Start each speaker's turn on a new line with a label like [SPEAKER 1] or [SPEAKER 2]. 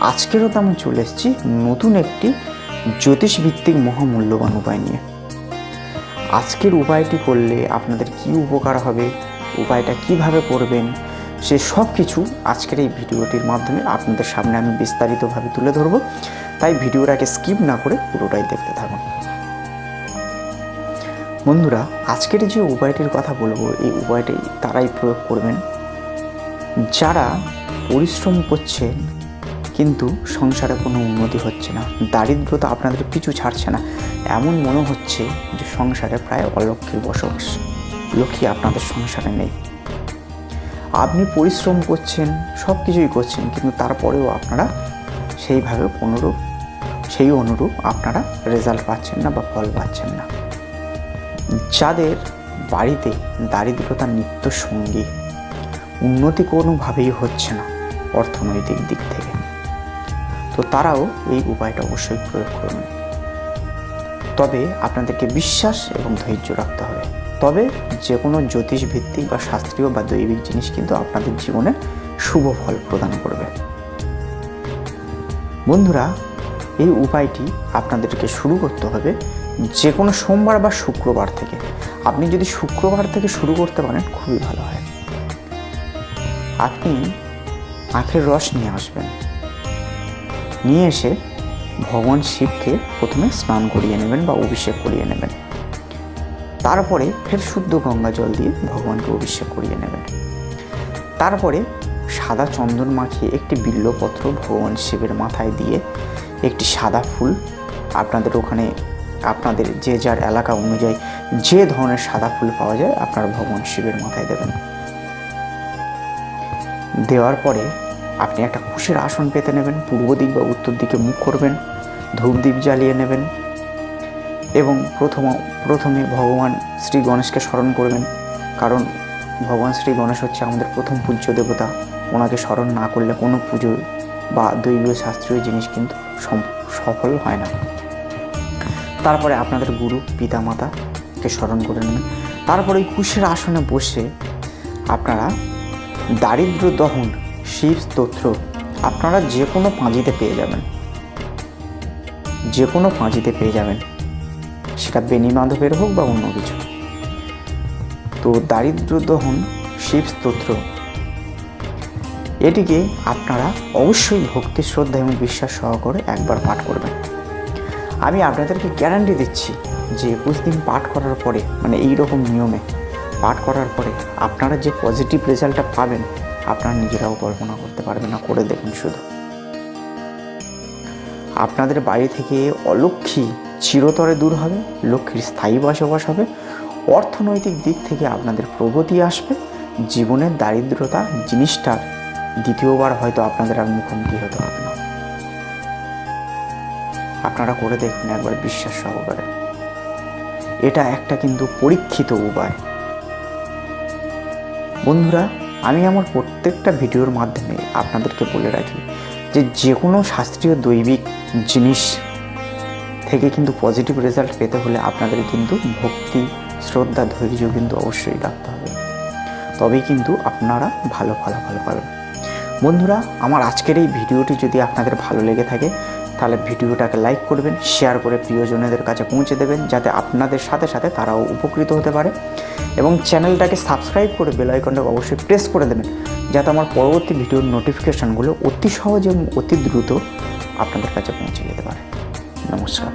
[SPEAKER 1] আজকেরও তো আমি চলে এসেছি নতুন একটি জ্যোতিষভিত্তিক মহামূল্যবান উপায় নিয়ে। আজকের উপায়টি করলে আপনাদের কি উপকার হবে, উপায়টা কীভাবে করবেন, সে সব কিছু আজকের এই ভিডিওটির মাধ্যমে আপনাদের সামনে আমি বিস্তারিতভাবে তুলে ধরবো। তাই ভিডিওটাকে স্কিপ না করে পুরোটাই দেখতে থাকুন। বন্ধুরা, আজকের যে উপায়টির কথা বলব, এই উপায়টি তারাই প্রয়োগ করবেন। যারা পরিশ্রম করছেন কিন্তু সংসারে কোনো উন্নতি হচ্ছে না। দারিদ্রতা আপনাদের পিছু ছাড়ছে না। এমন মনে হচ্ছে যে সংসারে প্রায় অলক্ষীর বসবাস। লক্ষ্মী, আপনাদের সংসারে নেই। আপনি পরিশ্রম করছেন সব কিছুই করছেন, কিন্তু তারপরেও আপনারা সেইভাবে অনুরূপ সেই অনুরূপ আপনারা রেজাল্ট পাচ্ছেন না বা ফল পাচ্ছেন না। যাদের বাড়িতে দারিদ্রতা নিত্য সঙ্গী উন্নতি কোনোভাবেই হচ্ছে না অর্থনৈতিক দিক থেকে। তো তারাও এই উপায়টা অবশ্যই প্রয়োগ করবেন তবে আপনাদেরকে বিশ্বাস এবং ধৈর্য রাখতে হবে। তবে যে কোনো জ্যোতিষ ভিত্তিক বা শাস্ত্রীয় বা দৈবিক জিনিস কিন্তু আপনাদের জীবনে শুভ ফল প্রদান করবে। বন্ধুরা, এই উপায়টি আপনাদেরকে শুরু করতে হবে যে কোনো সোমবার বা শুক্রবার থেকে। আপনি যদি শুক্রবার থেকে শুরু করতে পারেন, খুবই ভালো হয়। আপনি আখের রস নিয়ে আসবেন। নিয়ে এসে ভগবান শিবকে প্রথমে স্নান করিয়ে নেবেন বা অভিষেক করিয়ে নেবেন। তারপরে ফের শুদ্ধ গঙ্গা জল দিয়ে ভগবানকে অভিষেক করিয়ে নেবেন। তারপরে সাদা চন্দন মাখিয়ে একটি বিল্লপত্র ভগবান শিবের মাথায় দিয়ে একটি সাদা ফুল, আপনাদের ওখানে আপনাদের যে যার এলাকা অনুযায়ী যে ধরনের সাদা ফুল পাওয়া যায়, আপনারা ভগবান শিবের মাথায় দেবেন। দেওয়ার পরে আপনি একটা খুশির আসন পেতে নেবেন, পূর্ব দিক বা উত্তর দিকে মুখ করবেন ধূপদীপ জ্বালিয়ে নেবেন এবং প্রথম প্রথমে ভগবান শ্রী গণেশকে স্মরণ করবেন। কারণ ভগবান শ্রী গণেশ হচ্ছে আমাদের প্রথম পূজ্য দেবতা। ওনাকে স্মরণ না করলে কোনো পুজো বা দৈবীয় শাস্ত্রীয় জিনিস কিন্তু সফল হয় না। তারপরে আপনাদের গুরু পিতা মাতাকে স্মরণ করে নেবেন। তারপরে কুশের আসনে বসে আপনারা দারিদ্র দহন শিব স্তোত্র আপনারা যে কোনো পাঁজিতে পেয়ে যাবেন। যে কোনো পাঁজিতে পেয়ে যাবেন। সেটা বেনি মাধবের হোক বা অন্য কিছু। তো দারিদ্র দহন শিব স্তোত্র। এটিকে আপনারা অবশ্যই ভক্তি, শ্রদ্ধা এবং বিশ্বাস সহকারে একবার পাঠ করবেন। আমি আপনাদেরকে গ্যারান্টি দিচ্ছি যে একুশ দিন পাঠ করার পরে মানে এই রকম নিয়মে পাঠ করার পরে আপনারা যে পজিটিভ রেজাল্টটা পাবেন আপনারা নিজেরাও কল্পনা করতে পারবেন না, করে দেখুন শুধু। আপনাদের বাড়ি থেকে অলক্ষী চিরতরে দূর হবে, লক্ষ্মীর স্থায়ী বসবাস হবে, অর্থনৈতিক দিক থেকে আপনাদের প্রগতি আসবে, জীবনের দারিদ্রতা জিনিসটার দ্বিতীয়বার হয়তো আপনাদের আর মুখোমুখি হতে হবে না। আপনারা করে দেখুন, একবার বিশ্বাস সহকারে। এটা একটা কিন্তু পরীক্ষিত উপায়। বন্ধুরা আমি আমার প্রত্যেকটা ভিডিওর মাধ্যমে আপনাদেরকে বলে রাখি যে যে কোনো শাস্ত্রীয় দৈবিক জিনিস থেকে কিন্তু পজিটিভ রেজাল্ট পেতে হলে আপনাদের কিন্তু ভক্তি, শ্রদ্ধা, ধৈর্য কিন্তু অবশ্যই রাখতে হবে। তবেই কিন্তু আপনারা ভালো ফলাফল পাবেন। বন্ধুরা, আমার আজকের এই ভিডিওটি যদি আপনাদের ভালো লেগে থাকে তাহলে ভিডিওটাকে লাইক করবেন শেয়ার করে প্রিয়জনেদের কাছে পৌঁছে দেবেন, যাতে আপনাদের সাথে সাথে তারাও উপকৃত হতে পারে। এবং চ্যানেলটাকে সাবস্ক্রাইব করে বেল আইকনটাকে অবশ্যই প্রেস করে দেবেন, যাতে আমার পরবর্তী ভিডিওর নোটিফিকেশানগুলো অতি সহজ এবং অতি দ্রুত আপনাদের কাছে পৌঁছে যেতে পারে। নমস্কার।